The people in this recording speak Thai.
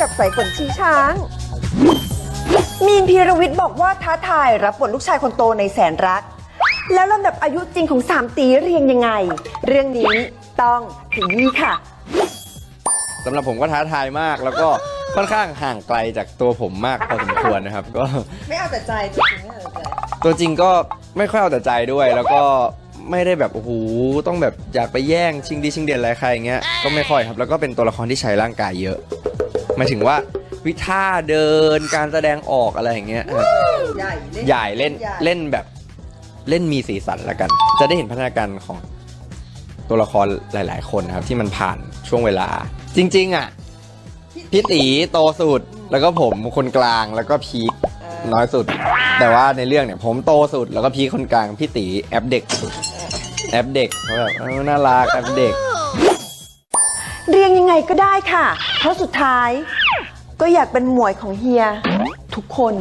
กับสายฝนชีช้าง มีนพีรวิทย์บอกว่าท้าทายรับบทลูกชายคนโตในแสนรัก แล้วลำดับอายุจริงของสามตีเรียงยังไง เรื่องนี้ต้องถึงนี่ค่ะ สำหรับผมก็ท้าทายมากแล้วก็ค่อนข้างห่างไกลจากตัวผมมากพอสมควรนะครับ ก็ไม่เอาแต่ใจจริงๆไม่เอาแต่ใจตัวจริงก็ไม่ค่อยเอาแต่ใจด้วย แล้วก็ไม่ได้แบบโอ้โหต้องแบบอยากไปแย่งชิงดีชิงเด่นอะไรใครอย่างเงี้ยก็ไม่ค่อยครับ แล้วก็เป็นตัวละครที่ใช้ร่างกายเยอะห มายถึงว่าวิท่าเดินการแสดงออกอะไรอย่างเงี้ยครับใหญ่ใหญ่เล่นเล่นแบบเล่นมีสีสันละกัน จะได้เห็นพัฒนาการของตัวละครหลาย ๆ คนนะครับ ที่มันผ่านช่วงเวลา จริง ๆ อะพี่ตีโตสุดแล้วก็ผมคนกลางแล้วก็พีคน้อยสุด แต่ว่าในเรื่องเนี่ยผมโตสุดแล้วก็พีคคนกลางพี่ตีแอปเด็กสุดแอปเด็กเขาแบบเออน่ารักแอปเด็ก เรียงยังไงก็ได้ค่ะ เพราะสุดท้าย ก็อยากเป็นหมวยของเฮีย ทุกคน